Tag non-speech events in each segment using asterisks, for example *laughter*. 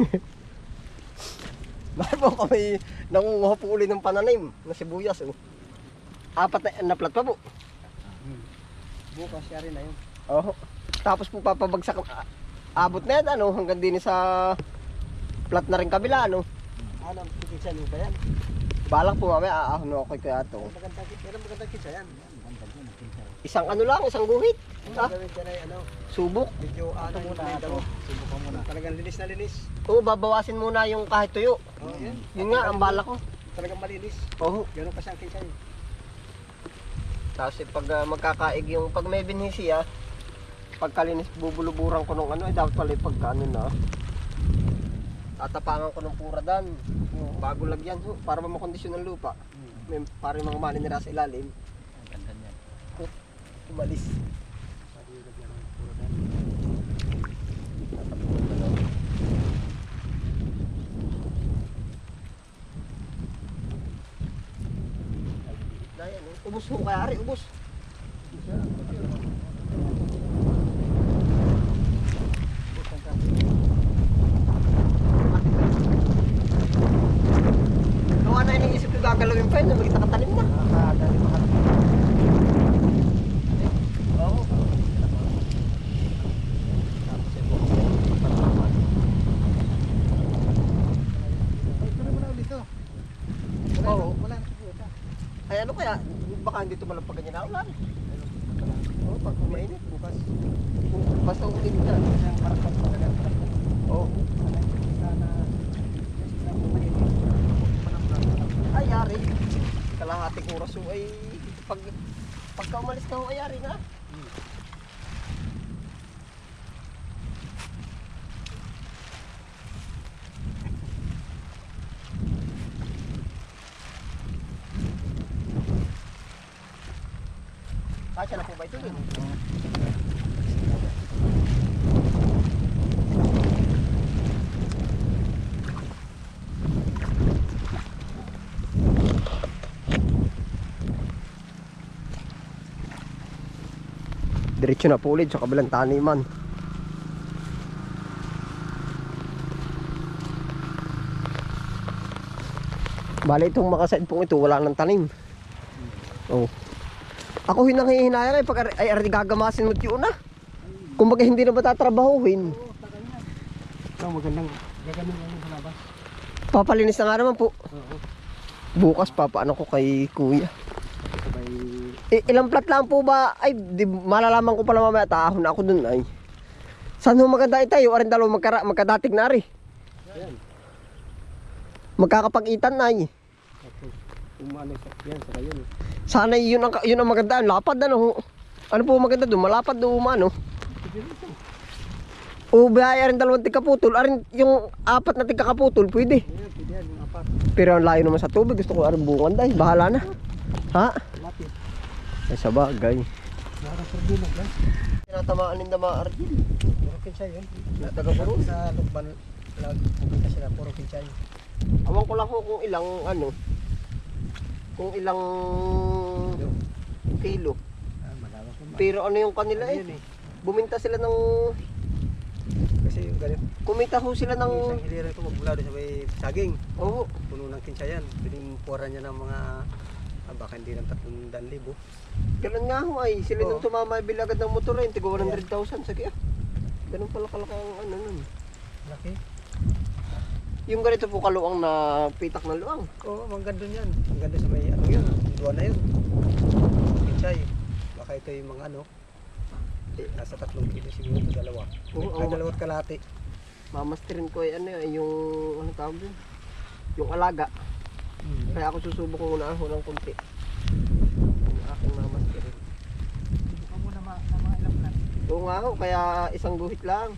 *laughs* Bakit po kami nangunguha po uli ng pananim na sibuyas. Oh. Apat na, na plat pa po. Bukas siya rin na yun. Oh. Tapos po papabagsak. ah, Abot na yan ano hanggang din sa plat na rin kabila ano. Ano, niyo ba yan? Balak po mamaya aahon ako kay Kuya Atong. Magandang kitsa. Yan ang magandang kitsa yan. Kitsa. Isang ano lang, isang guhit. Ah, ay ano, subok. medyo ano muna ito. Subukan muna. Talagang linis na linis. Oo, babawasin muna yung kahit tuyo. Oh, yan. Yun nga, ang balak ko. Talagang malinis. Oo. Ganun kasi ang kitsa yun. Tapos eh, pag ah, magkakaig yung pag may binhi siya, pagkalinis bubuluburan ko nung ano, eh dapat pala yung pagka ano na. Tatapangan ko ng pura dan. Bago lagyan ho, para makondisyon ng lupa. May, para yung mga malinira sa ilalim, Ang ganda niyan. umalis. Pwede yung lagyan ng puro dyan. Na yan, eh. Ubus ho kaya ari, ubus. Bukan ka. Gawa na iniisip ko gagalawin pa yun, na magkita katalim na. Nakakadali mahal. Oo. Tapos ito. Pagpapaman. Ay, tuloy mo na ulit to. Wala Oo. na- Wala na pupunta. Ay ano kaya, baka hindi tumalab pa ganyan na ulan. Oo, pag mainit, bukas. Basta ulit ka. Ang parapat talaga. Oo. Sana, sana mainit. Ay, yari. Kalahating oras ay pag pagka umalis na ho ay yari na. Kasya na po ba ito? eh? Diretso na po ulit sa kabilang taniman. Bale itong makasaid pong ito, wala nang tanim. Oh. Ako hinanghihinayang ay pag ay ari gagamasin mo yun na. Kumbaga hindi na ba tatrabahuhin? Ito, magandang gagamin lang sa labas. Papalinis na nga naman po. Oo. Bukas papaano ko kay kuya. I- ilang plat lang po ba? Ay, di, malalaman ko pala mamaya. Tahon ako dun ay. Saan ho maganda tayo? Arin dalawa magkara, magkadating na rin. Magkakapag-itan na ay. Umano sa yan, yun. Sana yun ang, yun ang maganda. Ang lapad ano. Ano po maganda doon? Malapad doon umano. Sige rin ito. O biyaya rin dalawang tigkaputol. Arin yung apat na tigkakaputol, pwede. Pero ang layo naman sa tubig. Gusto ko arin bungan dahil. Bahala na. Ha? Ay sa bagay. Tinatamaan din na mga argil. Puro kinsa yun. Taga puro. Sa lukban, lag, pupunta sila, puro kinsa yun. Awan ko lang ho kung ilang ano. Kung ilang kilo. Ah, malawak. Pero ano yung kanila Ano eh. eh. Buminta sila ng... Kasi yung ganito. Kumita ho sila ng... Isang hiliran ko magmula doon sa may saging. Oo. Puno ng kinsa yan. Pwedeng pura niya ng mga baka hindi ng 300,000. Ganun nga ho ay. Sila nung tumama bilagad ng motor eh. Tigo 100,000. Sige ah. Ganun pala kalaki ang ano nun. Laki. Yung ganito po kaluang na pitak na luang. Oo, ang ganda yan. Ang ganda sa may ano yun. Duwa na yun. Kinsay. Baka ito yung mga ano. Nasa tatlong kilo siguro ito dalawa. Oo, Ay, oo. dalawat kalahati. Mamasterin ko ay ano yung... Ano tawag yun? Yung alaga. Kaya ako susubok muna ako ng kunti. Yung aking mamasterin. Ikaw muna ma, na mga ilang plan. Oo nga ho. Kaya isang guhit lang.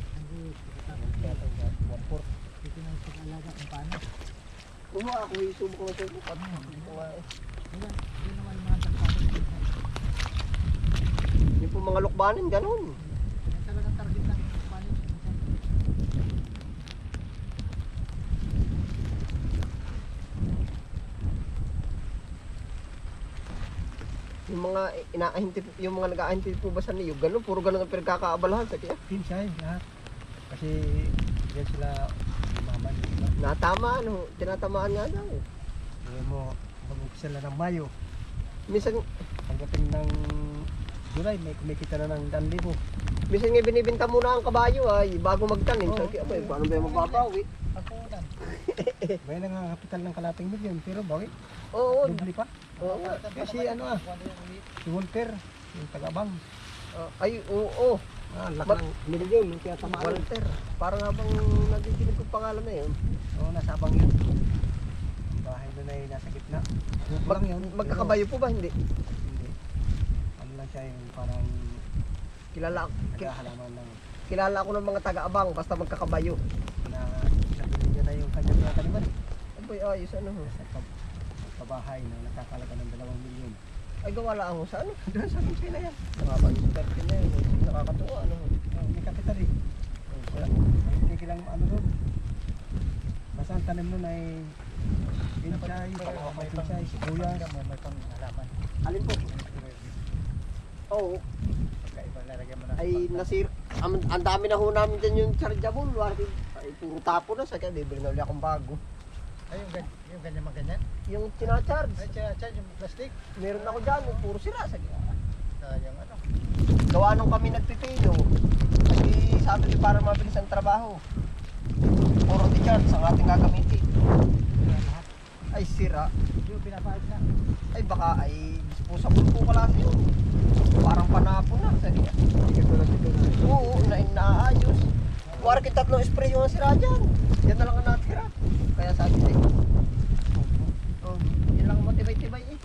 Kaya ito, one fourth. Ito na yung pag-alaga kung paano. Oo nga, ako isubok subok. Ano? Oo nga eh. Yung po mga lukbanin, ganun. Yan talagang target ng paano. Yung mga inaahinti, yung mga nag-aahinti po ba sa niyo, ganun, puro ganun ang pinagkakaabalahan sa kaya. Kinsay, lahat. Kasi yan sila naman. Natama ano, tinatamaan nga daw. Ngayon mo, mag-umpisa na ng Mayo. Minsan, Pagdating ng July, may kumikita na ng 1,000. minsan nga binibinta muna ang kabayo ay bago magtanim. Oo. Sabi, abay, paano ba mababawi? Ako na. *laughs* may nangangapital ng kalating milyon, pero bawi, Oo, dubli pa. Oo nga. Kasi ano ah, si Walter, yung taga-abang. Ah, ay, oo. Ah, laki ng milyon, yung kaya tamaan. Walter. Parang habang nadidinig ko pangalan na yun. Oo, nasa abang yun. Bahay doon ay nasa gitna. Mag, magkakabayo po ba? Hindi. Hindi. Ano lang siya yung parang Kilala, ki- nagahalaman ng kilala ako ng mga taga-abang basta magkakabayo. na nabili niya na yung kanyang mga taniman. Abay, ayos ano. Sa pabahay na nakakalaga ng dalawang milyon. Ay, gawala ako sa ano. Doon sa Pilipinas yan. Nakapag-start ka na yun. Nakakatuwa ano. Oh, may kapital eh. Wala. Hindi kilang ano doon. Basta ang tanim nun ay pinchay, pinchay, sibuyas. May pang halaman. Alin po? Oo. Ay, nasir. Ang, ang dami na ho namin dyan yung chargeable. Ay, puro tapo na. Sa kaya, bibili na ulit akong bago. Ay, yung, gan- yung ganyan maganyan. Yung tinacharge. Ay, siya, yung plastic. Meron ako dyan. oh, Puro sira. Sa Sayang ano. Gawa nung kami nagpipilo. Kasi sabi ko para mabilis ang trabaho. Puro recharge ang ating gagamitin. Ay sira. Yung pinapahit na. Ay baka ay disposable po kalasi yun. Parang panapon na. Hindi ka tulad dito na. Oo, na inaayos. Kuwari tatlong spray yung sira dyan. Yan na lang ang natira. Kaya sabi ko, oh, yan lang ang matibay-tibay eh.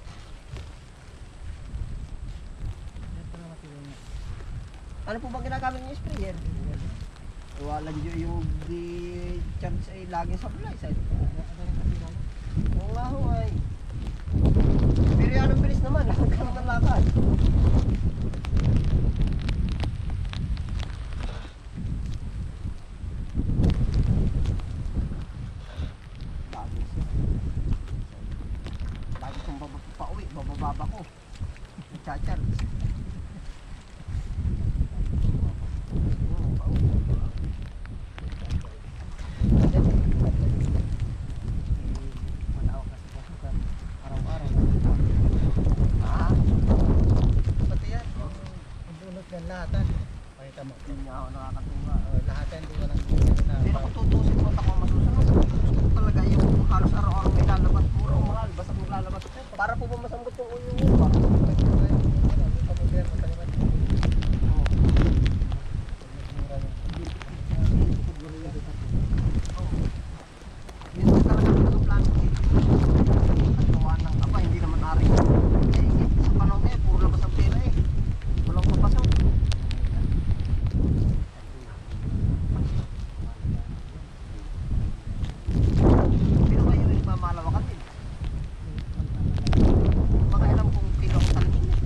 Ito. Ano po ba ginagamit niyo sprayer? Wala nyo yung di charge ay laging supply. Sabi ko, Oo nga ho ay. Pero yan ang bilis naman. *laughs* Lakad ng lakad. Bago siya. Lagi kong baba pauwi, babababa ko. Nagcha-charge. Oo, pauwi. Manawak na sa pasukan. Araw-araw. Ah, pati yan. Bunot ng lahatan. Pakita mo. Hindi nga ako nakakatuwa. Oh, lahatan di walang na. Pero kung tutusin mo ako masusunod, gusto ko talaga yung halos araw-araw may lalabas. Puro mahal, basta kung lalabas. Para po ba masambot yung ulo mo ba? Yun ang talaga pinag-plano ko. At gawa ng aba, hindi naman ari. Eh, sa panahon ngayon, puro labas ang pera eh. Walang papasok. Pero kayo rin mamalawakan din. Mga ilang kung kilo ang talim niya.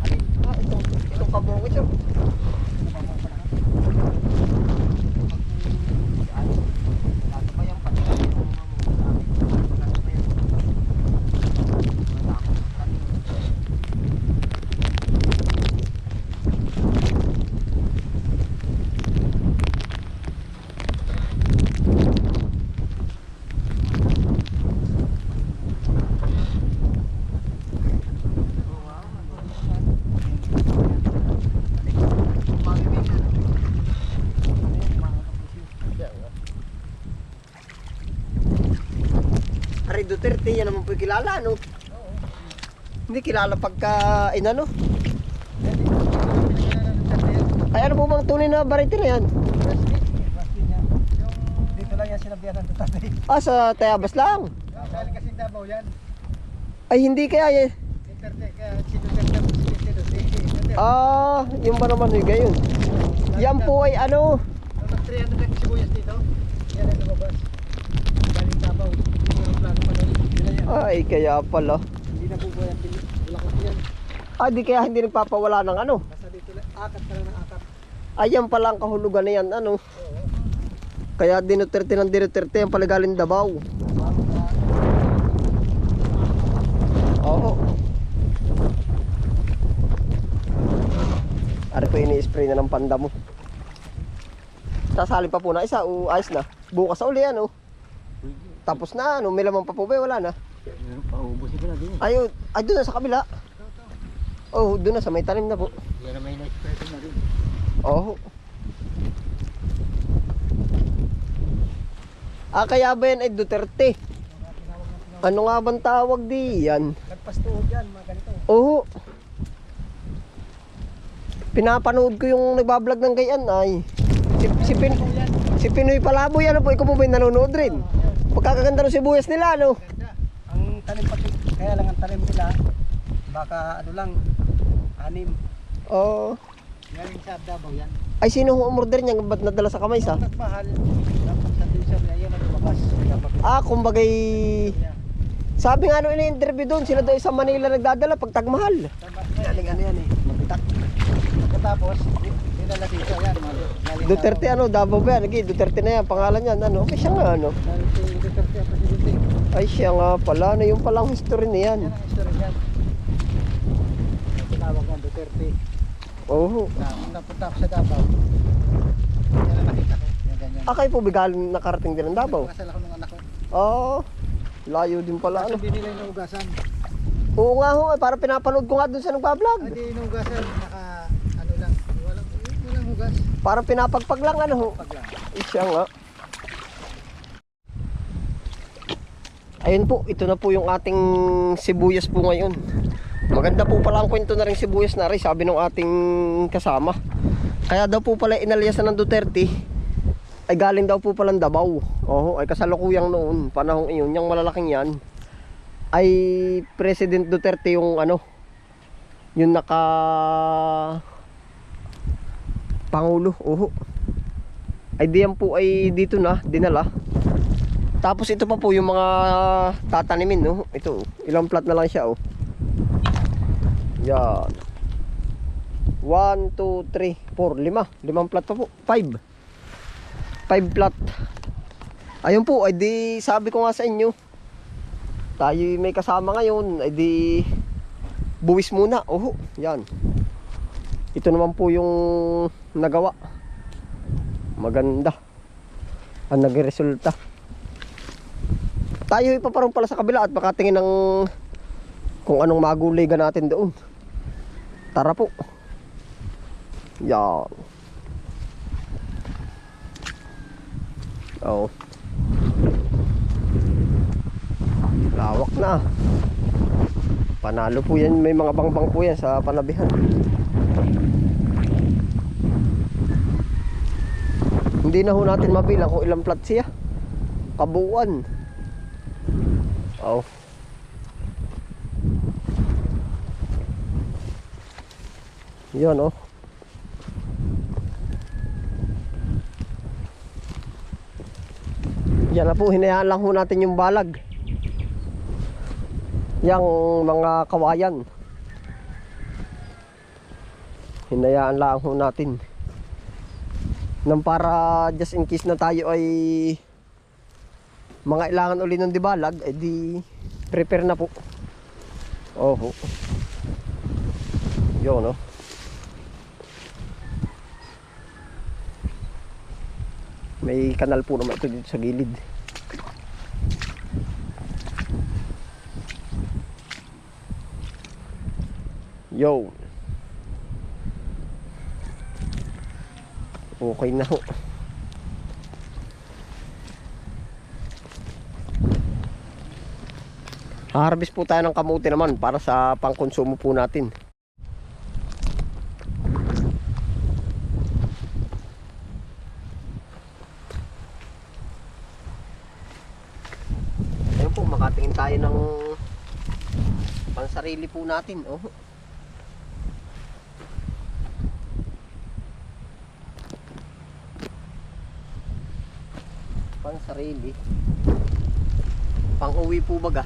Alin? Ah, ito. Itong kabong ito. Natabayan pa nila yung mga Natabayan. Wala akong talim. Ari Duterte, yan naman po kilala, no? Hindi kilala pagka, inano? Ay, ano po bang tunay na barite na yan? Dito lang yan sinabihan ng tatay. Ah, sa Tayabas lang. Dahil kasi Davao yan. Ay, hindi kaya eh. Duterte, kaya si Duterte, si Duterte. Ah, yung ba naman yung gayon? Yan po ay ano? Nung nag-300 na sibuyas dito, yan ang lumabas. Davao. Hindi plano pa na yan. Ay, kaya pala. Hindi na bubuhay ang ko yan. Ah, di kaya hindi nagpapawala ng ano? Basta dito lang. Akat ka lang ng akat. Ayan pala ang kahulugan na yan, ano? Oo. Kaya dinuterte ng dinuterte ang paligaling ka. Oo. Ari ko ini-spray na ng panda mo. Sasali pa po na isa o ayos na. Bukas sa uli ano. Tapos na ano, may laman pa po ba? Wala na. Paubusin ko na din. Ayun, ay doon na sa kabila. Oh, doon na sa may tanim na po. Yan may na-spread na rin. Oh. Ah, kaya ba yan ay Duterte? Ano nga bang tawag di yan? Lagpas tuhod yan, mga ganito. Oo. Pinapanood ko yung nagbablog ng gayan ay. Si, si, Pin, si Pinoy Palaboy, ano po, ikaw po ba yung nanonood rin? Pagkakaganda ng sibuyas nila? Ganda. Ang tanim pati, kaya lang ang tanim nila, baka ano lang, anim. Oo. Galing sa Davao yan. ay, sino ang umorder niya? Ba't nadala sa kamay sa? Ang nagmahal, dapat sa diesel niya, yan ang lumabas. Ah, kumbagay... Sabi nga nung ini-interview doon, sila daw sa Manila nagdadala pag tagmahal. Galing ano yan eh, mabitak. Pagkatapos, dinala dito yan. Duterte ano, Davao ba yan? Duterte na yan, pangalan niyan, ano? Okay siya nga, ano? Duterte. Ay, siya nga pala, ano yung palang history niyan? Yan ang history niyan. Tinawag ng Duterte. Oo. Na, napunta ako sa Davao, yan ang nakita ko. Yan ganyan. Ah, kayo po bigaling nakarating din ng Davao? Kasal ako ng anak ko. Oo. layo din pala, ano? hindi nila inuugasan. Oo nga ho, eh, para pinapanood ko nga doon sa nagbablog. Hindi inuugasan, naka ano lang, walang, walang hugas. Para pinapagpag lang, ano ho? Pag lang. Ay, siya nga. Ayun po, ito na po yung ating sibuyas po ngayon. Maganda po pala ang kwento na rin sibuyas na rin, sabi ng ating kasama. Kaya daw po pala inalyasan ng Duterte, ay galing daw po palang Davao. Oo, ay kasalukuyang noon, panahong iyon, yung malalaking yan, ay President Duterte yung ano, yung naka Pangulo, oho. Ay diyan po ay dito na, dinala. Tapos ito pa po yung mga tatanimin, no? Ito, ilang plat na lang siya, oh. Yan. 1, 2, 3, 4, 5. Limang plat pa po. 5. 5 plat. Ayun po, ay di sabi ko nga sa inyo. Tayo may kasama ngayon, ay di buwis muna. Oho, yan. Ito naman po yung nagawa. Maganda. Ang nagresulta. Tayo ipaparong pala sa kabila at makatingin ng kung anong maguligan natin doon. Tara po. Yan. Oh. Lawak na. Panalo po yan. May mga bangbang po yan sa panabihan. Hindi na ho natin mabilang kung ilang plat siya. Kabuuan. Oh. Yan oh. Yan na po, hinayaan lang ho natin yung balag. Yang mga kawayan. Hinayaan lang ho natin. Nang para just in case na tayo ay mga ilangan uli ng dibalag, eh di prepare na po. Oho. Yun, no? May kanal po naman ito dito sa gilid. Yo. Okay na ho. Harvest po tayo ng kamuti naman para sa pangkonsumo po natin. Ayun po, makatingin tayo ng pansarili po natin. Oh. Pansarili. Pang-uwi po baga.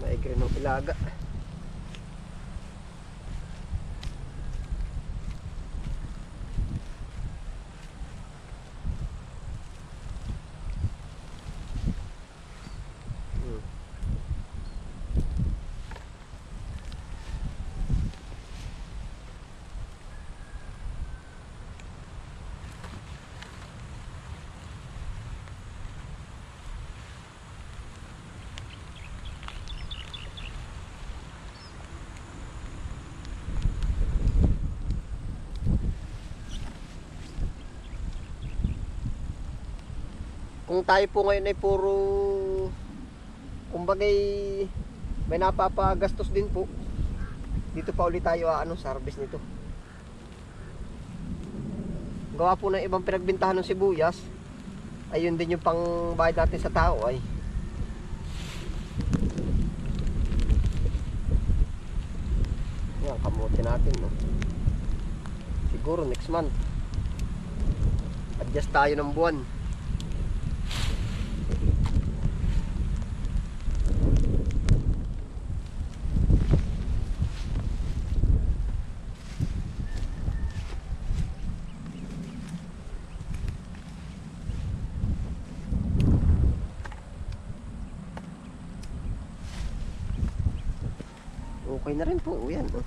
Maigre ng ilaga. Kung tayo po ngayon ay puro kumbagay may napapagastos din po. Dito pa ulit tayo ano sa harvest nito. Gawa po ng ibang pinagbintahan ng sibuyas ayun din yung pang bayad natin sa tao ay. Yan kamote natin no? siguro next month adjust tayo ng buwan Okay na rin po. Yan. Oh.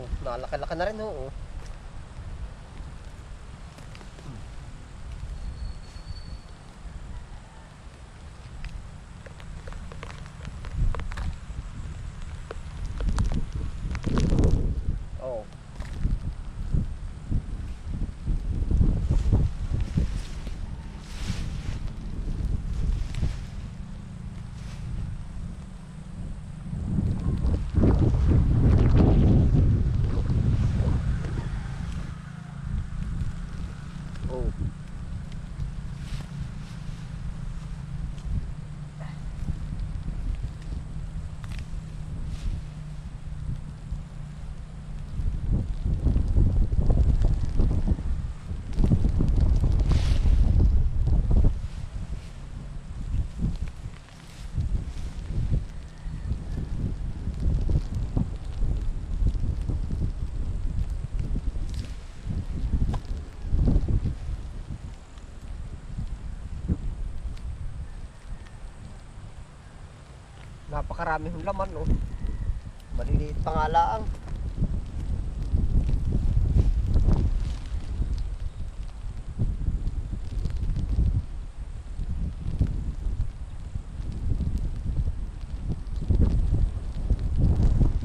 Oh, nakalaki-laki na rin. Oh. Oh. Oh. Napakarami ng laman, no? Maliliit pa nga laang.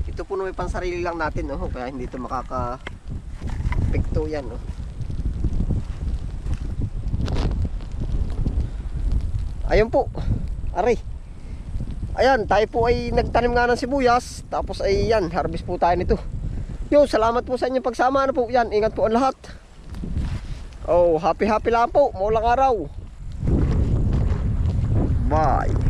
Ito po may pansarili lang natin, no? Kaya hindi ito makaka pekto yan, no? Ayun po. Aray. Ayan, tayo po ay nagtanim nga ng sibuyas. Tapos ay yan, harvest po tayo nito. Yo, salamat po sa inyong pagsama. Ano po, yan, ingat po ang lahat. Oh, happy happy lang po. Maulang araw. Bye.